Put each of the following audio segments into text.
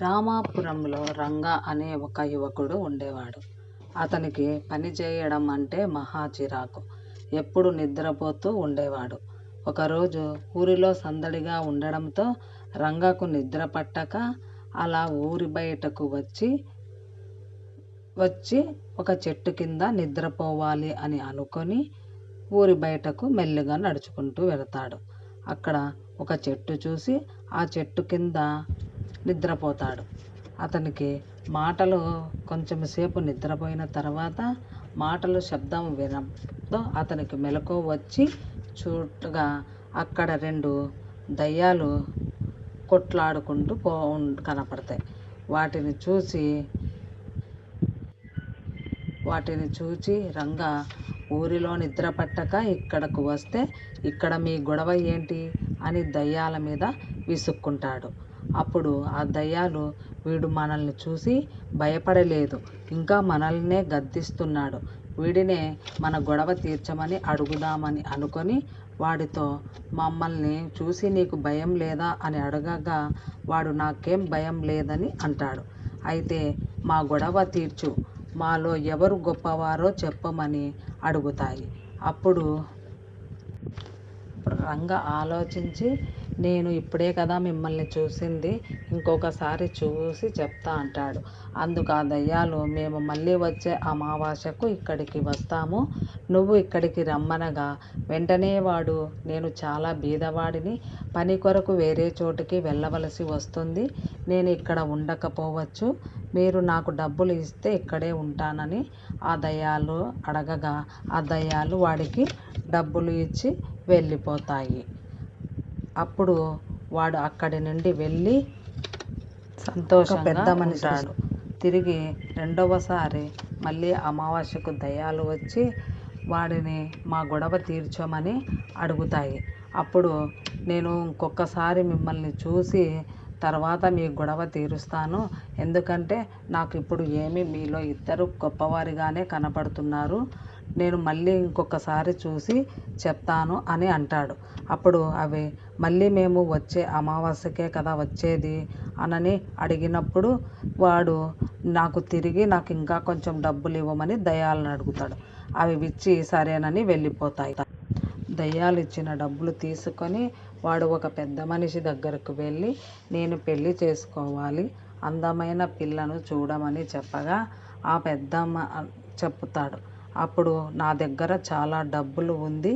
రామాపురంలో రంగా అనే ఒక యువకుడు ఉండేవాడు. అతనికి పని చేయడం అంటే మహా చిరాకు. ఎప్పుడూ నిద్రపోతూ ఉండేవాడు. ఒకరోజు ఊరిలో సందడిగా ఉండడంతో రంగకు నిద్ర పట్టక అలా ఊరి బయటకు వచ్చి ఒక చెట్టు కింద నిద్రపోవాలి అని అనుకొని ఊరి బయటకు మెల్లిగా నడుచుకుంటూ వెళతాడు. అక్కడ ఒక చెట్టు చూసి ఆ చెట్టు కింద నిద్రపోతాడు. అతనికి మాటలు కొంచెం సేపు నిద్రపోయిన తర్వాత మాటలు శబ్దం వినడంతో అతనికి మెలకువ వచ్చి చూడగా అక్కడ రెండు దయ్యాలు కొట్లాడుకుంటూ పో కనపడతాయి. వాటిని చూసి వాటిని చూచి రంగా ఊరిలో నిద్ర పట్టక ఇక్కడకు వస్తే ఇక్కడ మీ గొడవ ఏంటి? అని దయ్యాల మీద విసుక్కుంటాడు. అప్పుడు ఆ దయ్యాలు వీడు మనల్ని చూసి భయపడలేదు ఇంకా మనల్నే గద్దిస్తున్నాడు. వీడినే మన గొడవ తీర్చమని అడుగుదామని అనుకొని వాడితో మమ్మల్ని చూసి నీకు భయం లేదా అని అడగగా వాడు నాకేం భయం లేదని అంటాడు. అయితే మా గొడవ తీర్చు మాలో ఎవరు గొప్పవారో చెప్పమని అడుగుతాయి. అప్పుడు రంగ ఆలోచించి నేను ఇప్పుడే కదా మిమ్మల్ని చూసింది ఇంకొకసారి చూసి చెప్తా అంటాడు. అందుకు ఆ దయ్యాలు మేము మళ్ళీ వచ్చే అమావాస్యకు ఇక్కడికి వస్తాము. నువ్వు ఇక్కడికి రమ్మనగా వెంటనే వాడు నేను చాలా బీదవాడిని. పని కొరకు వేరే చోటుకి వెళ్ళవలసి వస్తుంది. నేను ఇక్కడ ఉండకపోవచ్చు. మీరు నాకు డబ్బులు ఇస్తే ఇక్కడే ఉంటానని ఆ దయ్యాలు అడగగా ఆ దయ్యాలు వాడికి డబ్బులు ఇచ్చి వెళ్ళిపోతాయి. అప్పుడు వాడు అక్కడి నుండి వెళ్ళి సంతోషంగా ఉంటాడు. తిరిగి రెండవసారి మళ్ళీ అమావాస్యకు దెయ్యాలు వచ్చి వాడిని మా గొడవ తీర్చమని అడుగుతాయి. అప్పుడు నేను ఇంకొకసారి మిమ్మల్ని చూసి తర్వాత మీ గొడవ తీరుస్తాను. ఎందుకంటే నాకు ఇప్పుడు ఏమి మీలో ఇద్దరు గొప్పవారిగానే కనపడుతున్నారు. నేను మళ్ళీ ఇంకొకసారి చూసి చెప్తాను అని అంటాడు. అప్పుడు అవి మళ్ళీ మేము వచ్చే అమావాస్యకే కదా వచ్చేది అనని అడిగినప్పుడు వాడు నాకు తిరిగి నాకు ఇంకా కొంచెం డబ్బులు ఇవ్వమని దయాలను అడుగుతాడు. అవి ఇచ్చి సరేనని వెళ్ళిపోతాయి. దయ్యాలు ఇచ్చిన డబ్బులు తీసుకొని వాడు ఒక పెద్ద మనిషి దగ్గరకు వెళ్ళి నేను పెళ్ళి చేసుకోవాలి. అందమైన పిల్లను చూడమని చెప్పగా ఆ పెద్దమ్మ చెప్తాడు అప్పుడు నా దగ్గర చాలా డబ్బులు ఉంది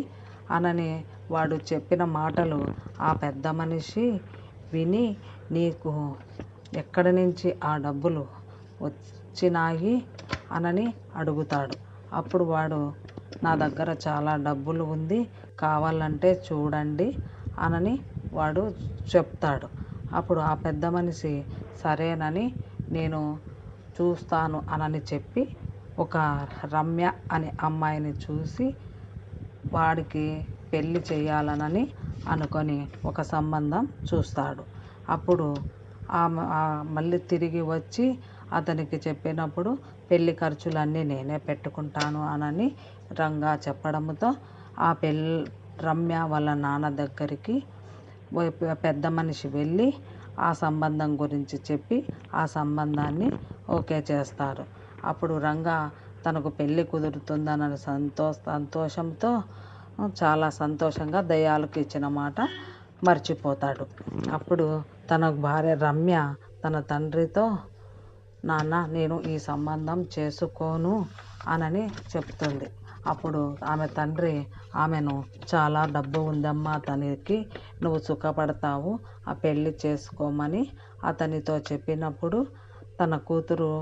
అనని వాడు చెప్పిన మాటలు ఆ పెద్ద మనిషి విని నీకు ఎక్కడి నుంచి ఆ డబ్బులు వచ్చినాయి అనని అడుగుతాడు. అప్పుడు వాడు నా దగ్గర చాలా డబ్బులు ఉంది. కావాలంటే చూడండి అనని వాడు చెప్తాడు. అప్పుడు ఆ పెద్ద మనిషి సరేనని నేను చూస్తాను అనని చెప్పి ఒక రమ్య అనే అమ్మాయిని చూసి వాడికి పెళ్ళి చేయాలనని అనుకొని ఒక సంబంధం చూస్తాడు. అప్పుడు ఆ మళ్ళీ తిరిగి వచ్చి అతనికి చెప్పినప్పుడు పెళ్ళి ఖర్చులన్నీ నేనే పెట్టుకుంటాను అనని రంగా చెప్పడంతో ఆ పెళ్ళి రమ్య వాళ్ళ నాన్న దగ్గరికి పెద్ద మనిషి వెళ్ళి ఆ సంబంధం గురించి చెప్పి ఆ సంబంధాన్ని ఓకే చేస్తారు. అప్పుడు రంగా తనకు పెళ్ళి కుదురుతుందన్న సంతోషంతో చాలా సంతోషంగా దయాలకు ఇచ్చిన మాట మర్చిపోతాడు. అప్పుడు తన భార్య రమ్య తన తండ్రితో నాన్న నేను ఈ సంబంధం చేసుకోను అనని చెప్తుంది. అప్పుడు ఆమె తండ్రి ఆమెను చాలా డబ్బు ఉందమ్మా అతనికి నువ్వు సుఖపడతావు. ఆ పెళ్ళి చేసుకోమని అతనితో చెప్పినప్పుడు తన కూతురు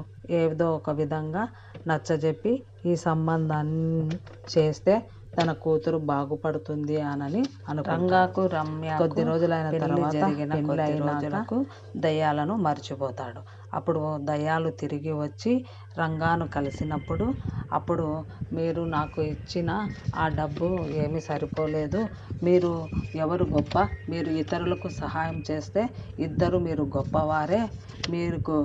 ఏదో ఒక విధంగా నచ్చజెప్పి ఈ సంబంధాన్ని చేస్తే తన కూతురు బాగుపడుతుంది అనని. రంగాకు రమ్యకు కొద్ది రోజులైన తర్వాత జరిగిన కొద్ది రోజులకు దెయ్యాలను మర్చిపోతాడు. అప్పుడు దెయ్యాలు తిరిగి వచ్చి రంగాను కలిసినప్పుడు అప్పుడు మీరు నాకు ఇచ్చిన ఆ డబ్బు ఏమీ సరిపోలేదు. మీరు ఎవరు గొప్ప? మీరు ఇతరులకు సహాయం చేస్తే ఇద్దరు మీరు గొప్పవారే. మీకు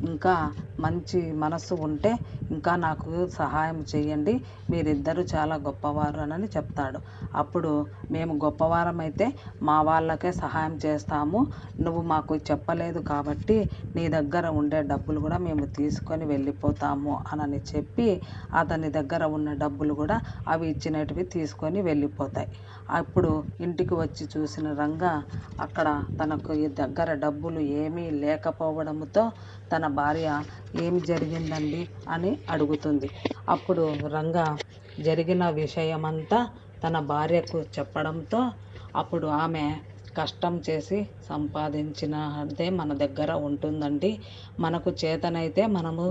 ఇంకా మంచి మనసు ఉంటే ఇంకా నాకు సహాయం చేయండి. మీరిద్దరూ చాలా గొప్పవారు అని చెప్తాడు. అప్పుడు మేము గొప్పవారమైతే మా వాళ్ళకే సహాయం చేస్తాము. నువ్వు మాకు చెప్పలేదు కాబట్టి నీ దగ్గర ఉండే డబ్బులు కూడా మేము తీసుకొని వెళ్ళిపోతాము అని చెప్పి అతని దగ్గర ఉన్న డబ్బులు కూడా అవి ఇచ్చినటివి తీసుకొని వెళ్ళిపోతాయి. అప్పుడు ఇంటికి వచ్చి చూసిన రంగ అక్కడ తనకు దగ్గర డబ్బులు ఏమీ లేకపోవడంతో తన భార్య ఏమి జరిగిందండి అని అడుగుతుంది. అప్పుడు రంగ జరిగిన విషయమంతా తన భార్యకు చెప్పడంతో అప్పుడు ఆమె కష్టం చేసి సంపాదించినదే మన దగ్గర ఉంటుందండి. మనకు చేతనైతే మనము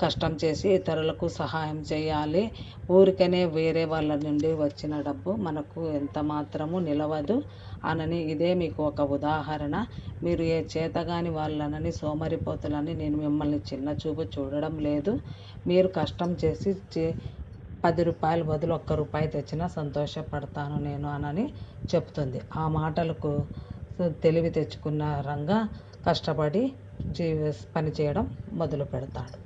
కష్టం చేసి ఇతరులకు సహాయం చేయాలి. ఊరికనే వేరే వాళ్ళ నుండి వచ్చిన డబ్బు మనకు ఎంత మాత్రము నిలవదు అనని ఇదే మీకు ఒక ఉదాహరణ. మీరు ఏ చేతగాని వాళ్ళనని సోమరిపోతులని నేను మిమ్మల్ని చిన్న చూపు చూడడం లేదు. మీరు కష్టం చేసి చే పది రూపాయలు బదులు ఒక్క రూపాయి తెచ్చినా సంతోషపడతాను నేను అనని చెప్తుంది. ఆ మాటలకు తెలివి తెచ్చుకున్న రంగా కష్టపడి జీవి పని చేయడం మొదలు పెడతాడు